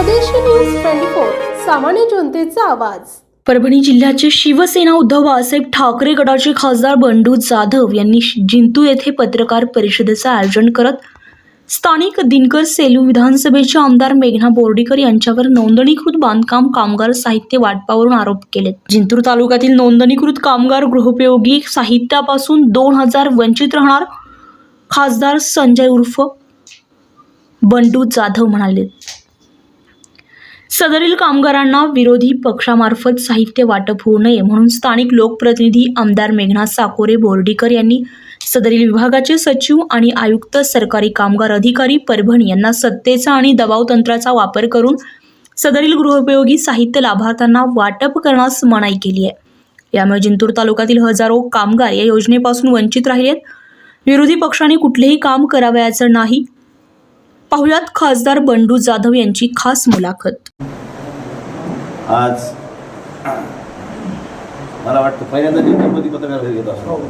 स्वदेशी news twenty four सामान्य जनतेचा आवाज. परभणी जिल्ह्याचे शिवसेना उद्धव बाळासाहेब ठाकरे गटाचे खासदार बंडू जाधव यांनी जिंतू येथे पत्रकार परिषदेचे आयोजन करत स्थानिक दिनकर सेलू विधानसभेचे आमदार मेघना बोर्डीकर यांच्यावर नोंदणीकृत बांधकाम कामगार साहित्य वाटपावरून आरोप केलेत. जिंतूर तालुक्यातील नोंदणीकृत कामगार गृहोपयोगी साहित्यापासून दोन हजार वंचित राहणार खासदार संजय उर्फ बंडू जाधव म्हणाले. सदरील कामगारांना विरोधी पक्षामार्फत साहित्य वाटप होऊ नये म्हणून स्थानिक लोकप्रतिनिधी आमदार मेघना साकोरे बोर्डीकर यांनी सदरील विभागाचे सचिव आणि आयुक्त सरकारी कामगार अधिकारी परभणी यांना सत्तेचा आणि दबाव तंत्राचा वापर करून सदरील गृहोपयोगी साहित्य लाभार्थ्यांना वाटप करण्यास मनाई केली आहे. यामुळे जिंतूर तालुक्यातील हजारो कामगार या योजनेपासून वंचित राहिले आहेत. विरोधी पक्षाने कुठलेही काम करावयाचं नाही. पाहुयात खासदार बंडू जाधव यांची खास मुलाखत. आज मला वाटतं पहिल्यांदा गणपती पत्रकार घेत असतो.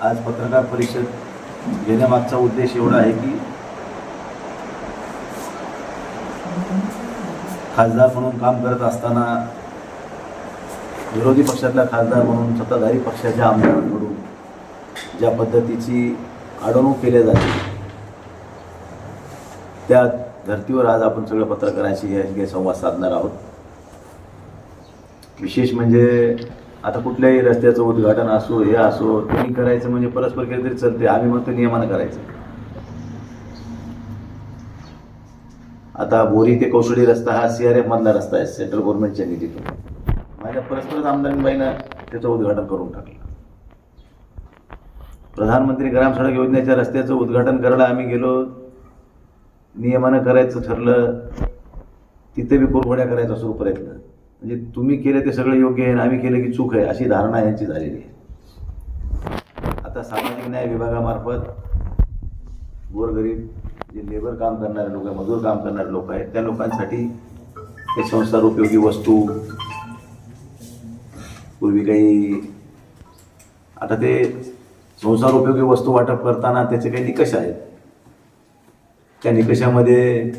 आज पत्रकार परिषद घेण्यामागचा उद्देश एवढा आहे की खासदार म्हणून काम करत असताना विरोधी पक्षातला खासदार म्हणून सत्ताधारी पक्षाच्या आमदारांकडून ज्या पद्धतीची अडवणूक केल्या जाते. त्या धर्तीवर आज आपण सगळं पत्रकारांशी हे संवाद साधणार आहोत. विशेष म्हणजे आता कुठल्याही रस्त्याचं उद्घाटन असो हे असो तुम्ही करायचं म्हणजे परस्पर केलं तरी चालते आम्ही म्हणतो नियमानं करायचं. आता बोरी ते कौशळी रस्ता हा सी आर एफ मधला रस्ता आहे सेंट्रल गव्हर्नमेंटच्या निधीतून. माझ्या परस्परच आमदारबाईनं त्याचं उद्घाटन करून टाकलं. प्रधानमंत्री ग्राम सडक योजनेच्या रस्त्याचं उद्घाटन करायला आम्ही गेलो. नियमानं करायचं ठरलं. तिथे बी कोरफोड्या करायचा सुरू प्रयत्न. म्हणजे तुम्ही केले ते सगळं योग्य आहे आणि आम्ही केलं की चूक आहे अशी धारणा यांची झालेली आहे. आता सामाजिक न्याय विभागामार्फत गोरगरीब जे लेबर काम करणारे लोक आहे मजूर काम करणारे लोक आहेत त्या लोकांसाठी ते संसार उपयोगी वस्तू पूर्वी काही आता ते संसार उपयोगी वस्तू वाटप करताना त्याचे काही निकष आहेत. त्या निकषामध्ये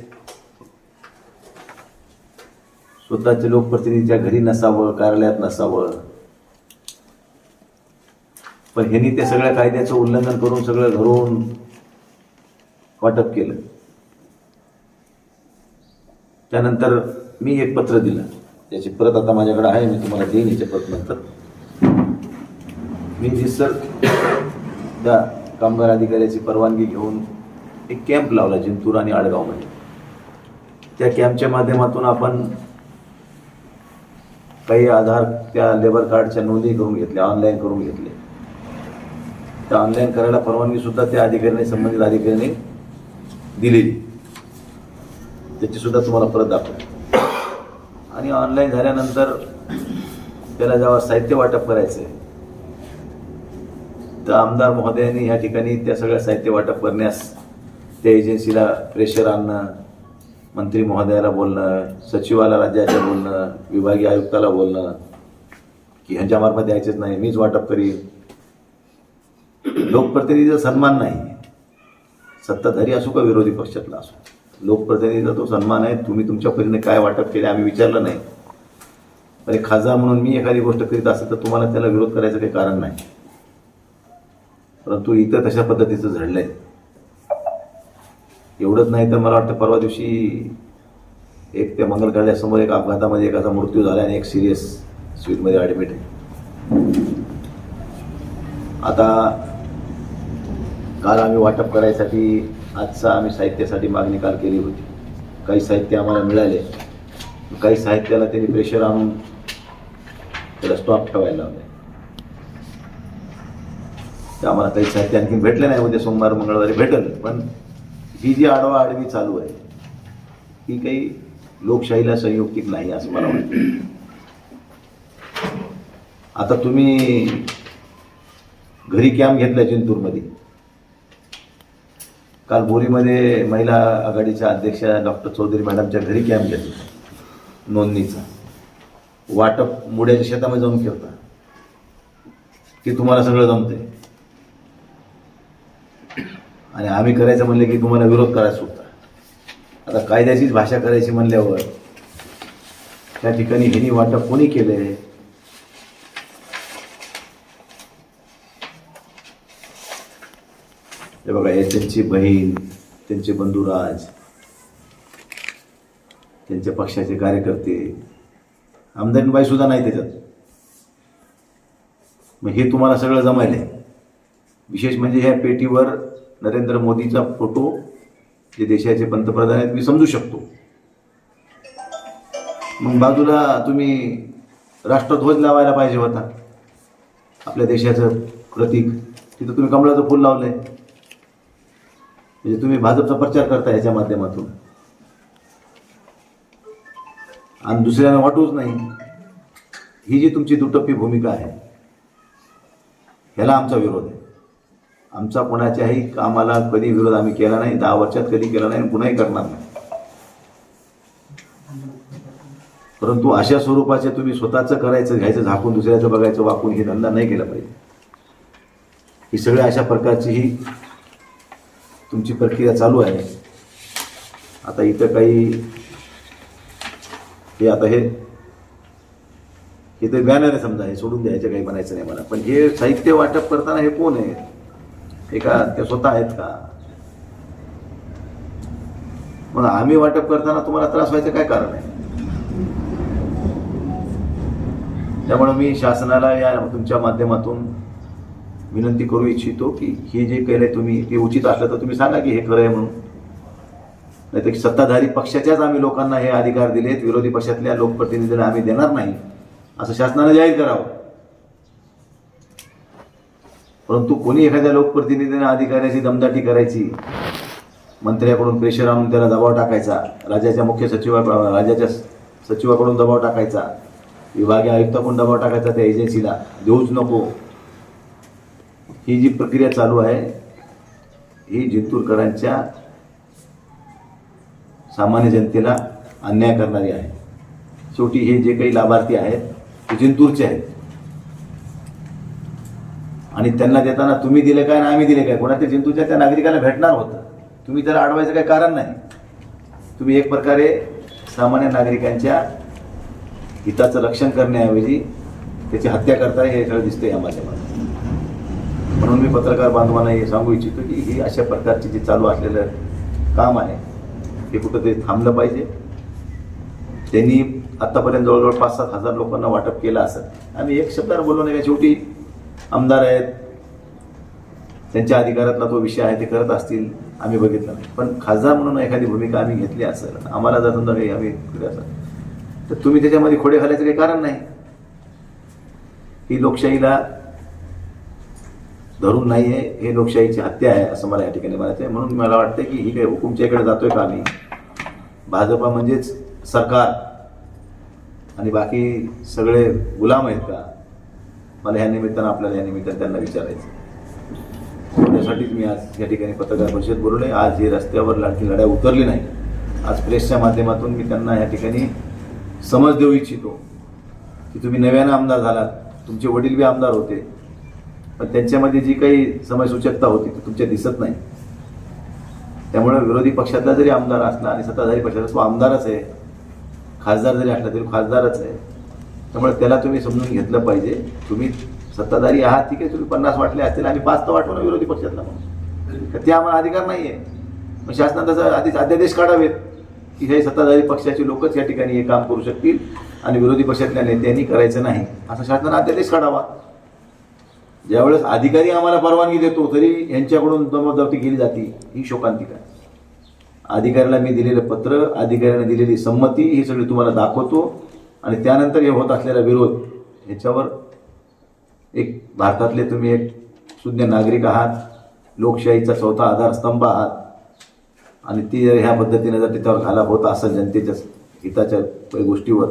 स्वतःचे लोकप्रतिनिधीच्या घरी नसावं कार्यालयात नसावं पण ह्यांनी ते सगळ्या कायद्याचं उल्लंघन करून सगळं घरून वाटप केलं. त्यानंतर मी एक पत्र दिलं. त्याची परत आता माझ्याकडे आहे मी तुम्हाला देईन याच्या परत नंतर. मी सर त्या कामगार अधिकाऱ्याची परवानगी घेऊन एक कॅम्प लावला जिंतूर आणि आडगावमध्ये. त्या कॅम्पच्या माध्यमातून आपण काही आधार त्या लेबर कार्डच्या नोंदी करून घेतल्या ऑनलाईन करून घेतले त्या ऑनलाईन करायला परवानगी सुद्धा त्या अधिकाऱ्याने संबंधित अधिकाऱ्याने दिलेली. त्याची सुद्धा तुम्हाला परत दाखवतो आणि ऑनलाईन झाल्यानंतर त्याला जेव्हा साहित्य वाटप करायचं आहे तर आमदार महोदयांनी ह्या ठिकाणी त्या सगळ्या साहित्य वाटप करण्यास त्या एजन्सीला प्रेशर आणणं मंत्री महोदयाला बोलणं सचिवाला राज्याच्या बोलणं विभागीय आयुक्ताला बोलणं की ह्यांच्यामार्फत द्यायचेच नाही मीच वाटप करीन. लोकप्रतिनिधीचा सन्मान नाही. सत्ताधारी असो का विरोधी पक्षातला असो लोकप्रतिनिधीचा तो सन्मान आहे तुम्ही तुमच्या परीने काय वाटप केले आम्ही विचारलं नाही. अरे खासदार म्हणून मी एखादी गोष्ट करीत असेल तर तुम्हाला त्याला विरोध करायचं काही कारण नाही. परंतु इथं तशा पद्धतीचं झडलंय एवढंच नाही तर मला वाटतं परवा दिवशी एक त्या मंगलकार्यासमोर एक अपघातामध्ये एकाचा मृत्यू झाला आणि एक सिरियस स्वीटमध्ये ॲडमिट आहे. आता काल आम्ही वाटप करायसाठी आजचा आम्ही साहित्यासाठी मागणी काल केली होती. काही साहित्य आम्हाला मिळाले. काही साहित्याला त्यांनी प्रेशर आणून त्याला स्टॉप ठेवायला लावले तर आम्हाला काही साहित्य आणखी भेटलं नाही उद्या सोमवार मंगळवारी भेटेल. पण ही जी आडवा आडवी चालू आहे ही काही लोकशाहीला संयुक्तिक नाही असं मला वाटतं. आता तुम्ही घरी कॅम्प घेतला जिंतूरमध्ये. काल बोरीमध्ये महिला आघाडीच्या अध्यक्षा डॉक्टर चौधरी मॅडमच्या घरी कॅम्प घेतला. नोंदणीचा. वाटप मुड्याच्या शेतामध्ये जाऊन करता की तुम्हाला सगळं जमतंय? आणि आम्ही करायचं म्हणलं की तुम्हाला विरोध करायला सुटता आता कायद्याचीच भाषा करायची म्हणल्यावर त्या ठिकाणी हिनी वाटप कोणी केलंय? हे बघा हे त्यांची बहीण त्यांचे बंधुराज त्यांच्या पक्षाचे कार्यकर्ते आमदारीबाई सुद्धा नाही त्याच्यात. मग हे तुम्हाला सगळं जमायलंय. विशेष म्हणजे ह्या पेटीवर नरेंद्र मोदीचा फोटो जे देशाचे पंतप्रधान आहेत मी समजू शकतो. मग बाजूला तुम्ही राष्ट्रध्वज लावायला पाहिजे होता. आपल्या देशाचं प्रतीक. तिथं तुम्ही कमळाचं फूल लावलंय. म्हणजे तुम्ही भाजपचा प्रचार करता याच्या माध्यमातून. आणि दुसऱ्यांना वाटूच नाही. ही जी तुमची दुटप्पी भूमिका आहे ह्याला आमचा विरोध आहे. आमचा कोणाच्याही कामाला कधी विरोध आम्ही केला नाही दहा वर्षात कधी केला नाही आणि पुन्हाही करणार नाही. परंतु अशा स्वरूपाचे तुम्ही स्वतःचं करायचं घ्यायचं झाकून दुसऱ्याचं बघायचं वाकून हे धंदा नाही केला पाहिजे. ही सगळ्या अशा प्रकारची ही तुमची प्रक्रिया चालू आहे. आता इथं काही हे आता हे इथं बॅनर आहे समजा हे सोडून द्यायचं काही म्हणायचं नाही मला. पण हे साहित्य वाटप करताना हे कोण आहे? हे का ते स्वतः आहेत का? मग आम्ही वाटप करताना तुम्हाला त्रास व्हायचं काय कारण आहे? त्यामुळे मी शासनाला या तुमच्या माध्यमातून विनंती करू इच्छितो की हे जे केलंय तुम्ही ते उचित असलं तर तुम्ही सांगा की हे खरं आहे म्हणून. नाही तर सत्ताधारी पक्षाच्याच आम्ही लोकांना हे अधिकार दिलेत विरोधी पक्षातल्या लोकप्रतिनिधींना आम्ही देणार नाही असं शासनाने जाहीर करावं. परंतु कोणी एखाद्या लोकप्रतिनिधीने अधिकाऱ्याची दमदाटी करायची मंत्र्याकडून प्रेशर आणून त्याला दबाव टाकायचा राज्याच्या मुख्य सचिवा राज्याच्या सचिवाकडून दबाव टाकायचा विभागीय आयुक्ताकडून दबाव टाकायचा त्या एजन्सीला देऊच नको. ही जी प्रक्रिया चालू आहे ही जिंतूरकरांच्या सामान्य जनतेला अन्याय करणारी आहे. शेवटी हे जे काही लाभार्थी आहेत ते जिंतूरचे आहेत. आणि त्यांना देताना तुम्ही दिले काय ना आम्ही दिले काय? कोणा ते त्या नागरिकाला भेटणार होतं. तुम्ही त्याला अडवायचं काही कारण नाही तुम्ही एक प्रकारे सामान्य नागरिकांच्या हिताचं रक्षण करण्याऐवजी त्याची हत्या करताय हे सगळं दिसतंय या माध्यमात म्हणून मी पत्रकार बांधवांना हे सांगू इच्छितो की ही अशा प्रकारची जे चालू असलेलं काम आहे हे कुठंतरी थांबलं पाहिजे. त्यांनी आत्तापर्यंत जवळजवळ पाच सात हजार लोकांना वाटप केलं असं आम्ही एक शब्दावर बोललो नाही का शेवटी आमदार आहेत. त्यांच्या अधिकारातला तो विषय आहे ते करत असतील. आम्ही बघितलं नाही. पण खासदार म्हणून एखादी भूमिका आम्ही घेतली असेल आम्हाला जर समजा काही आम्ही केलं असेल तर तुम्ही त्याच्यामध्ये खोडे घालायचं काही कारण नाही. ही लोकशाहीला धरून नाही आहे हे लोकशाहीची हत्या आहे असं मला या ठिकाणी म्हणायचं आहे. म्हणून मला वाटतं की ही काही हुकुमच्या इकडे जातोय का आम्ही? भाजपा म्हणजेच सरकार. आणि बाकी सगळे गुलाम आहेत का? मला ह्या निमित्तानं आपल्याला या निमित्तानं त्यांना विचारायचं. त्यासाठीच मी आज या ठिकाणी पत्रकार परिषद बोलवले. आज ही रस्त्यावर लढती लढाई उतरली नाही. आज प्रेसच्या माध्यमातून मी त्यांना या ठिकाणी समज देऊ इच्छितो की तुम्ही नव्यानं आमदार झालात. तुमचे वडील बी आमदार होते. पण त्यांच्यामध्ये जी काही समयसूचकता होती ती तुमच्या दिसत नाही. त्यामुळे विरोधी पक्षातला जरी आमदार असला आणि सत्ताधारी पक्षाचा तो आमदारच आहे. खासदार जरी असला तरी खासदारच आहे. त्यामुळे त्याला तुम्ही समजून घेतलं पाहिजे. तुम्ही सत्ताधारी आहात ठीक आहे तुम्ही पन्नास वाटले असतील आणि पाच तर वाटवा ना विरोधी पक्षातला म्हणून ते आम्हाला अधिकार नाही आहे मग शासनात त्याचा आधीच अध्यादेश काढावेत की हे सत्ताधारी पक्षाचे लोकच या ठिकाणी हे काम करू शकतील आणि विरोधी पक्षातल्या नेत्यांनी करायचं नाही. असा शासनाने अध्यादेश काढावा. ज्यावेळेस अधिकारी आम्हाला परवानगी देतो तरी यांच्याकडून दमदवती केली जाते. ही शोकांतिका. अधिकाऱ्याला मी दिलेलं पत्र अधिकाऱ्याने दिलेली संमती ही सगळी तुम्हाला दाखवतो. आणि त्यानंतर हे होत असलेला विरोध ह्याच्यावर एक भारतातले तुम्ही एक शून्य नागरिक आहात लोकशाहीचा चौथा आधारस्तंभ आहात आणि ती जर ह्या पद्धतीने जर त्याच्यावर घाला होत असेल जनतेच्या हिताच्या काही गोष्टीवर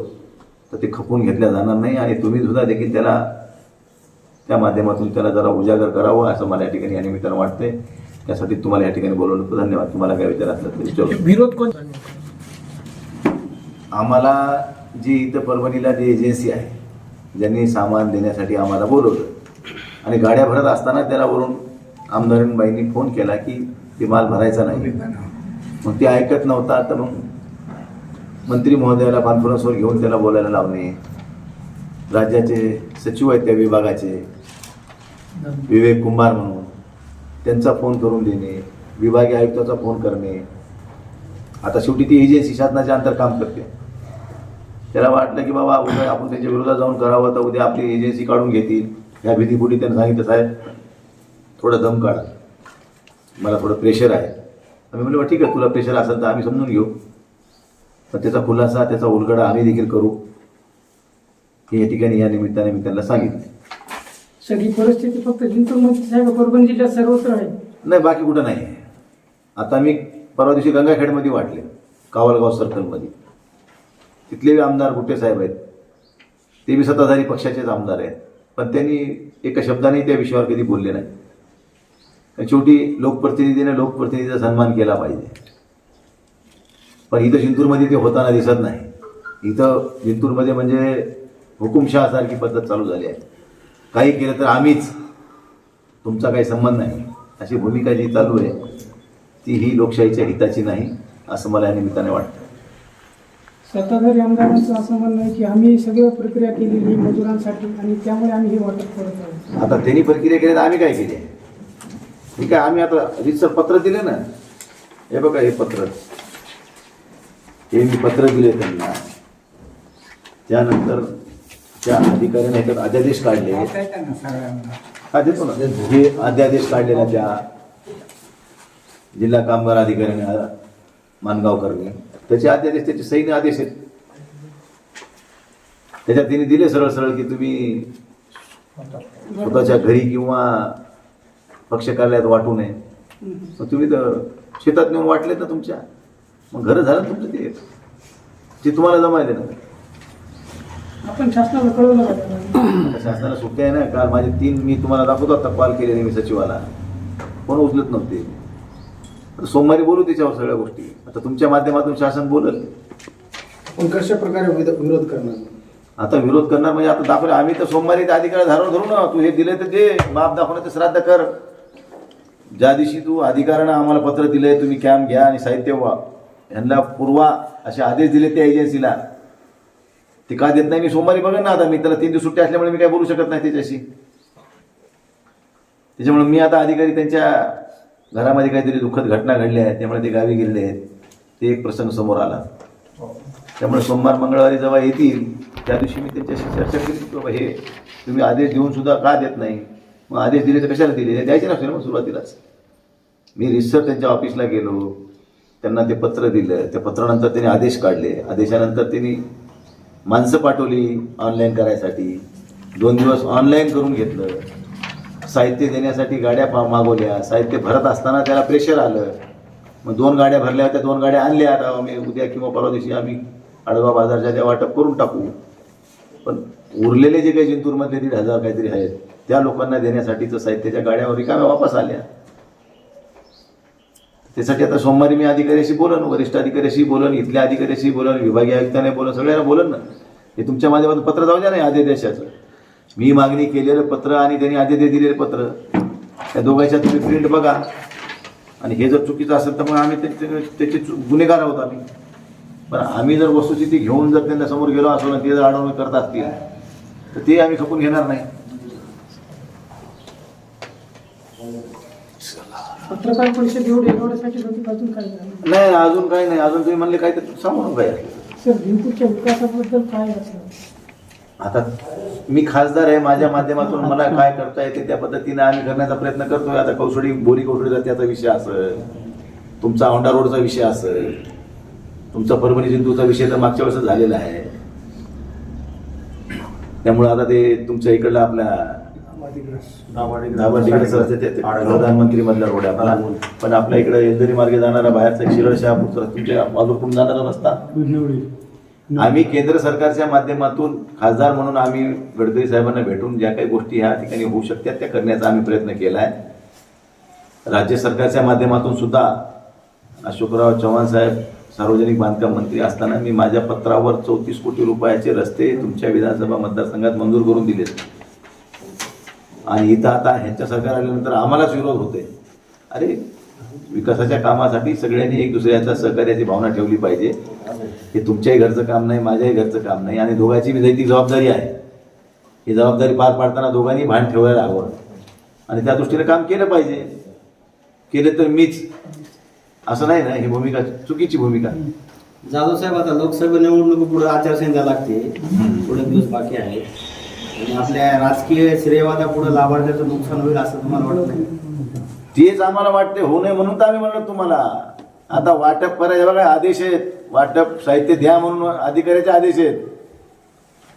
तर ते खपून घेतल्या जाणार नाही आणि तुम्ही सुद्धा देखील त्याला त्या माध्यमातून त्याला जरा उजागर करावं असं मला या ठिकाणी या निमित्तानं वाटतंय. त्यासाठी तुम्हाला या ठिकाणी बोलवलं धन्यवाद. तुम्हाला काय विचार असलं तर विचारू विरोध कोण आम्हाला जी इथं परभणीला जी एजन्सी आहे ज्यांनी सामान देण्यासाठी आम्हाला बोलवलं. आणि गाड्या भरत असताना त्याला वरून आमदारांबाईंनी फोन केला की ते माल भरायचा नाही. मग ते ऐकत नव्हता तर मग मंत्री महोदयाला कॉन्फरन्सवर घेऊन त्याला बोलायला लावणे राज्याचे सचिव आहेत त्या विभागाचे विवेक कुंभार म्हणून त्यांचा फोन करून देणे विभागीय आयुक्ताचा फोन करणे. आता शेवटी ती एजन्सी शासनाच्या अंतर काम करते. त्याला वाटलं की बाबा उद्या आपण त्यांच्या विरोधात जाऊन करावं तर उद्या आपली एजन्सी काढून घेतील. ह्या भीतीपोटी त्यांनी सांगितलं साहेब थोडं दम काढा. मला थोडं प्रेशर आहे. आम्ही म्हणलं "बरं, ठीक आहे तुला प्रेशर असेल तर आम्ही समजून घेऊ. पण त्याचा खुलासा त्याचा उलगडा आम्ही देखील करू. की या ठिकाणी या निमित्ताने मी त्यांना सांगितले. सगळी परिस्थिती फक्त जिंतूरमध्ये परभणी जिल्ह्यात सर्वत्र आहे. नाही बाकी कुठं नाही आता मी परवा दिवशी गंगाखेडमध्ये वाटले कावलगाव सर्कलमध्ये तिथले आमदार गुट्टे साहेब आहेत. ते बी सत्ताधारी पक्षाचेच आमदार आहेत. पण त्यांनी एका शब्दाने त्या विषयावर कधी बोलले नाही. शेवटी लोकप्रतिनिधीने लोकप्रतिनिधीचा सन्मान केला पाहिजे. पण इथं जिंतूरमध्ये ते होताना दिसत नाही. इथं जिंतूरमध्ये म्हणजे हुकुमशहासारखी पद्धत चालू झाली आहे. काही केलं तर आम्हीच. तुमचा काही संबंध नाही. अशी भूमिका जी चालू आहे ती ही लोकशाहीच्या हिताची नाही असं मला या निमित्ताने वाटतं. सत्ताधारी आमदारांचं असं म्हणणं आहे की आम्ही सगळं प्रक्रिया केलेली आहे मजुरांसाठी आणि त्यामुळे आम्ही हे वाटप करत आहोत. आता त्यांनी प्रक्रिया केली तर आम्ही काय केली? ठीक आहे आम्ही आता रितसर पत्र दिले ना. हे बघा हे पत्र. हे मी पत्र दिले त्यांना. त्यानंतर त्या अधिकाऱ्याने ह्याच्यात अध्यादेश काढले. हा देतो ना. हे अध्यादेश काढलेला त्या जिल्हा कामगार अधिकाऱ्याने. मानगावकरने त्याचे अध्यादेश त्याचे सैन्य आदेश आहेत. त्याच्यात तिने दिले सरळ सरळ की तुम्ही स्वतःच्या घरी किंवा पक्ष कार्यालयात वाटू नये. मग तुम्ही तर शेतात नेऊन वाटलेत ना तुमच्या. मग घरं झालं तुमचं ते. ते तुम्हाला जमायले ना आपण शासनाला कळवलं शासनाला सुट्ट्या आहे ना. काल माझे तीन मी तुम्हाला दाखवतो. आता कॉल केलेले मी सचिवाला. कोण उचलत नव्हते. सोमवारी बोलू त्याच्यावर सगळ्या गोष्टी. आता तुमच्या माध्यमातून शासन बोलल. पण कशा प्रकारे विरोध करणार? आता विरोध करणार म्हणजे आता दाखवलं आम्ही तर सोमवारी त्या अधिकारी धारण धरू ना. तू हे दिले तर दे. माप दाखवण्याचं श्राद्ध कर. ज्या दिवशी तू अधिकाऱ्यानं आम्हाला पत्र दिलंय तुम्ही कॅम्प घ्या आणि साहित्य वा यांना पुरवा असे आदेश दिले त्या एजन्सीला ते का देत नाही? मी सोमवारी बघेन ना आता. मी त्याला तीन दिवस सुट्टी असल्यामुळे मी काय बोलू शकत नाही त्याच्याशी. त्याच्यामुळे मी आता अधिकारी त्यांच्या घरामध्ये काहीतरी दुःखद घटना घडल्या आहेत त्यामुळे ते गावी गेलेले आहेत. ते एक प्रसंग समोर आला. त्यामुळे सोमवार मंगळवारी जेव्हा येतील त्या दिवशी मी त्यांच्याशी चर्चा केली की बाबा हे तुम्ही आदेश देऊन सुद्धा का देत नाही? मग आदेश दिले तर कशाला दिले? द्यायचे नसते ना मग सुरुवातीलाच. मी रिसर त्यांच्या ऑफिसला गेलो. त्यांना ते पत्र दिलं. त्या पत्रानंतर त्यांनी आदेश काढले. आदेशानंतर त्यांनी माणसं पाठवली ऑनलाईन करायसाठी. दोन दिवस ऑनलाईन करून घेतलं. साहित्य देण्यासाठी गाड्या पा मागवल्या. साहित्य भरत असताना त्याला प्रेशर आलं. मग दोन गाड्या भरल्या होत्या. दोन गाड्या आणल्या. आता आम्ही उद्या किंवा परवा दिवशी आम्ही आडवा बाजारच्या त्या वाटप करून टाकू. पण उरलेले जे काही जिंतूरमधले दीड हजार काहीतरी आहेत त्या लोकांना देण्यासाठीचं साहित्याच्या गाड्यावर रिकाम्या वापस आल्या. त्यासाठी आता सोमवारी मी अधिकाऱ्याशी बोलन वरिष्ठ अधिकाऱ्याशी बोलन इथल्या अधिकाऱ्याशी बोलन विभागीय आयुक्ताने बोलन सगळ्यांना बोलन ना. हे तुमच्या माध्यमातून पत्र जाऊ द्या नाही आदेशाचं. मी मागणी केलेलं पत्र आणि त्यांनी आदेश दिलेलं पत्र त्या दोघांच्या तुम्ही प्रिंट बघा. आणि हे जर चुकीचं असेल तर मग आम्ही त्याचे गुन्हेगार आहोत आम्ही. पण आम्ही जर वस्तुस्थिती घेऊन जर त्यांना समोर गेलो असो ना ते जर अडवणूक करत असतील तर ते आम्ही खपून घेणार नाही. पत्रकार परिषद एवढे एवढ्यासाठी होती अजून काय नाही अजून काही नाही. अजून तुम्ही म्हणले काय तर सांगू काय सर विकासाबद्दल काय असं आता मी खासदार आहे माझ्या माध्यमातून मला काय करता येते त्या पद्धतीने आम्ही करण्याचा प्रयत्न करतोय. आता कौशडी बोरी कौशडी रस्त्याचा विषय असेल तुमचा औंढा रोडचा विषय असेल तुमचा परभणी जिंतूरचा विषय तर मागच्या वर्षात झालेला आहे. त्यामुळे आता ते तुमच्या इकडला आपल्या प्रधानमंत्री मधला रोड आहे आपला पण आपल्या इकडे येलदरी मार्गे जाणारा बाहेरचा शिरळ शहापूरचा तुमच्या बाजूकडून जाणारा रस्ता. आम्ही केंद्र सरकारच्या माध्यमातून खासदार म्हणून आम्ही गडकरी साहेबांना भेटून ज्या काही गोष्टी ह्या ठिकाणी होऊ शकतात त्या करण्याचा आम्ही प्रयत्न केला आहे राज्य सरकारच्या माध्यमातून सुद्धा अशोकराव चव्हाण साहेब सार्वजनिक बांधकाम मंत्री असताना मी माझ्या पत्रावर चौतीस कोटी रुपयाचे रस्ते तुमच्या विधानसभा मतदारसंघात मंजूर करून दिले आणि इथं आता ह्यांच्या सरकार आल्यानंतर आम्हालाच विरोध होते अरे विकासाच्या कामासाठी सगळ्यांनी एक दुसऱ्याच्या सहकार्याची भावना ठेवली पाहिजे. हे तुमच्याही घरचं काम नाही माझ्याही घरचं काम नाही आणि दोघांची बी नैतिक जबाबदारी आहे. ही जबाबदारी पार पाडताना दोघांनी भान ठेवायला हवं. आणि त्या दृष्टीने काम केलं पाहिजे. केलं तर मीच. असं नाही ना ही भूमिका चुकीची भूमिका. जाधव साहेब आता लोकसभा निवडणूक पुढे आचारसंहिता लागते. पुढे दिवस बाकी आहे. आणि आपल्या राजकीय श्रेयवादा लाभार्थ्याचं नुकसान होईल असं तुम्हाला वाटत? नाही तेच आम्हाला वाटते होऊ नये म्हणून तर आम्ही म्हणलो तुम्हाला. आता वाटप करायचे बघा आदेश आहेत. वाटप साहित्य द्या म्हणून अधिकाऱ्याचे आदेश आहेत.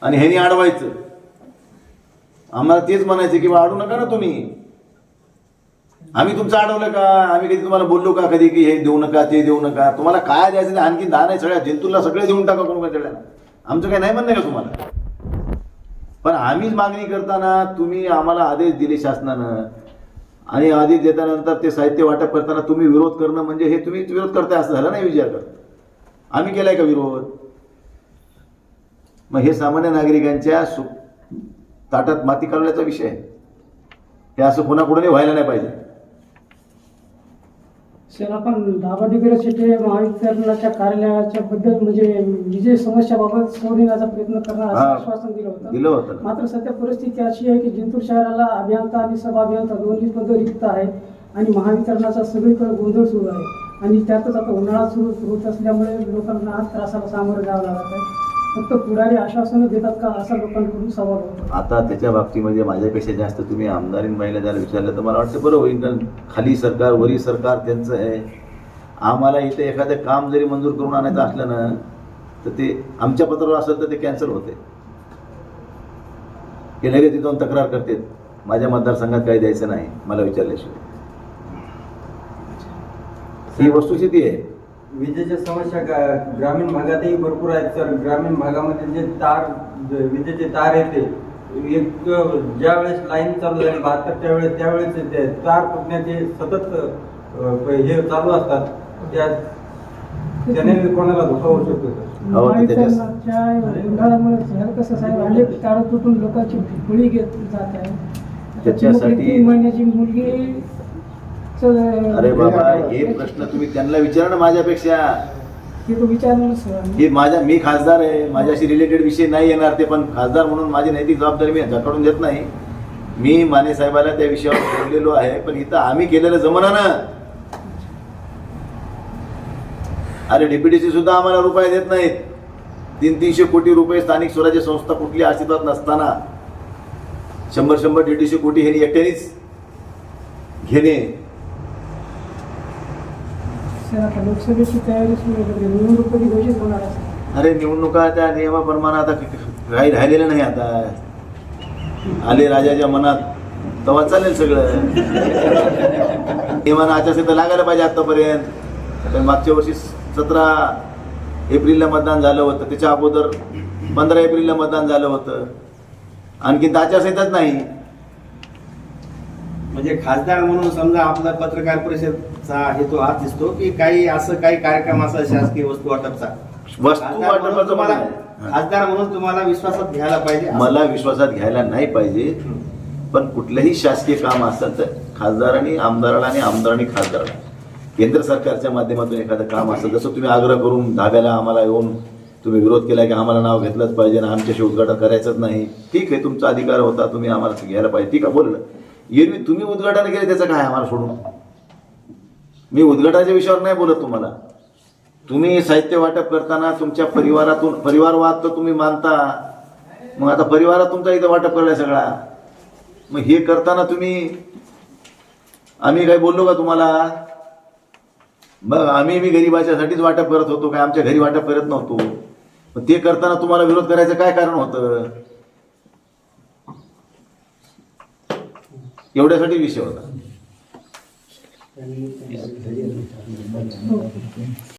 आणि ह्यानी अडवायचं. आम्हाला तेच म्हणायचं की बा अडू नका ना तुम्ही. आम्ही तुमचं अडवलं का? आम्ही कधी तुम्हाला बोललो का कधी की हे देऊ नका ते देऊ नका? तुम्हाला काय द्यायचं ते आणखी दान आहे सगळ्या जंतूला सगळे देऊन टाका कोण काय आमचं काही नाही म्हणणं का तुम्हाला? पण आम्हीच मागणी करताना तुम्ही आम्हाला आदेश दिले शासनानं. आणि आधी देतानंतर ते साहित्य वाटप करताना तुम्ही विरोध करणं म्हणजे हे तुम्ही विरोध करताय असं झालं नाही विचार कर आम्ही केलाय का विरोध? मग हे सामान्य नागरिकांच्या सु ताटात माती काढण्याचा विषय आहे. हे असं कोणाकडूनही व्हायला नाही पाहिजे. सर आपण दाभाडेकर शेटे महावितरणाच्या कार्यालयाच्या बद्दल म्हणजे विजय समस्याबाबत सोडविण्याचा प्रयत्न करणार असं. आश्वासन दिलं होतं दिलं होतं. मात्र सध्या परिस्थिती अशी आहे की जिंतूर शहराला अभियंता आणि सब अभियंता दोन्ही पद रिक्त आहे आणि महावितरणाचा सगळीकडे गोंधळ सुरू आहे आणि त्यातच आता उन्हाळा सुरू होत असल्यामुळे लोकांना आज त्रासाला सामोरं जावं लागत आहे फक्त पुढारी आश्वासनं देतात का असा लोकांकडून सवाल होतो. आता त्याच्या बाबतीमध्ये माझ्यापेक्षा जास्त तुम्ही आमदारीन महिला जर विचारलं तर मला वाटतं बरं होईल. कारण खाली सरकार वरी सरकार त्यांचं आहे. आम्हाला इथे एखादं काम जरी मंजूर करून आणायचं असलं ना तर ते आमच्या पत्रावर असेल तर ते कॅन्सल होते. हे लगेच तिथून तक्रार करते माझ्या मतदारसंघात काही द्यायचं नाही मला विचारल्याशिवाय. ही वस्तुस्थिती आहे. विजेच्या समस्या ग्रामीण भागातही भरपूर आहेत सर. ग्रामीण भागामध्ये जे तार विजेचे तार येते एक ज्या वेळेस लाईन चालू झाली बहात्तरच्या वेळेस त्यावेळेस ते तार तुटण्याचे सतत हे चालू असतात. त्या त्याने कोणाला धोका होऊ शकतो सर? हो, कसं साहेब अनेक तारं तुटून लोकांची बळी घेत जात आहे. त्याच्यासाठी- महिन्याची मुलगी अरे बाबा हे प्रश्न तुम्ही त्यांना विचारा ना माझ्यापेक्षा. हे माझ्या मी खासदार आहे माझ्याशी रिलेटेड विषय नाही येणार ते पण खासदार म्हणून माझी नैतिक जबाबदारी मी ह्याच्याकडून देत नाही. मी माने साहेबाला त्या विषयावर बोललेलो आहे पण इथं आम्ही केलेलं जमना ना अरे डीपीडीसी सुद्धा आम्हाला रुपये देत नाहीत. तीन तीनशे कोटी रुपये स्थानिक स्वराज्य संस्था कुठली अस्तित्वात नसताना. शंभर शंभर दीडशे कोटी हे एकट्यानेच घेणे. सर आता लोकसभेची तयारी सुरू आहे निवडणूक कधी घोषित होणार अरे निवडणुका त्या नियमाप्रमाणे आता काही राहिलेलं नाही आता. आले राजाच्या मनात तेव्हा चालेल सगळं. नियमानं आचारसंहिता लागायला पाहिजे आतापर्यंत. मागच्या वर्षी सतरा एप्रिलला मतदान झालं होतं त्याच्या अगोदर पंधरा एप्रिलला मतदान झालं होतं. आणखी तर आचारसंहिताच नाही. म्हणजे खासदार म्हणून समजा आपला पत्रकार परिषदचा हेतू हाच दिसतो की काही असं काही कार्यक्रम असा शासकीय वस्तू वाटपचा वस्तू खासदार म्हणून वाटपाचं तुम्हाला मला- खासदार म्हणून तुम्हाला विश्वासात घ्यायला पाहिजे मला विश्वासात घ्यायला नाही पाहिजे. पण कुठलंही शासकीय काम असेल तर खासदारांनी आमदाराला आणि आमदारांनी खासदाराला. केंद्र सरकारच्या माध्यमातून एखादं काम असेल जसं तुम्ही आग्रह करून धाब्याला आम्हाला येऊन तुम्ही विरोध केला की आम्हाला नाव घेतलंच पाहिजे आणि आमच्याशी उद्घाटन करायचंच नाही. ठीक आहे तुमचा अधिकार होता तुम्ही आम्हाला घ्यायला पाहिजे. ठीक आहे बोललं. एरवी तुम्ही उद्घाटन केले त्याचं काय आम्हाला सोडून? मी उद्घाटनाच्या विषयावर नाही बोलत तुम्हाला. तुम्ही साहित्य वाटप करताना तुमच्या परिवारातून परिवारवाद तर तुम्ही मानता. मग आता परिवारात तुमचा इथं वाटप करायला सगळा. मग हे करताना तुम्ही आम्ही काही बोललो का तुम्हाला? मग आम्ही मी गरिबाच्यासाठीच वाटप करत होतो काय आमच्या घरी वाटप करत नव्हतो. मग ते करताना तुम्हाला विरोध करायचं काय कारण होतं? एवढ्यासाठी विषय होता. हो.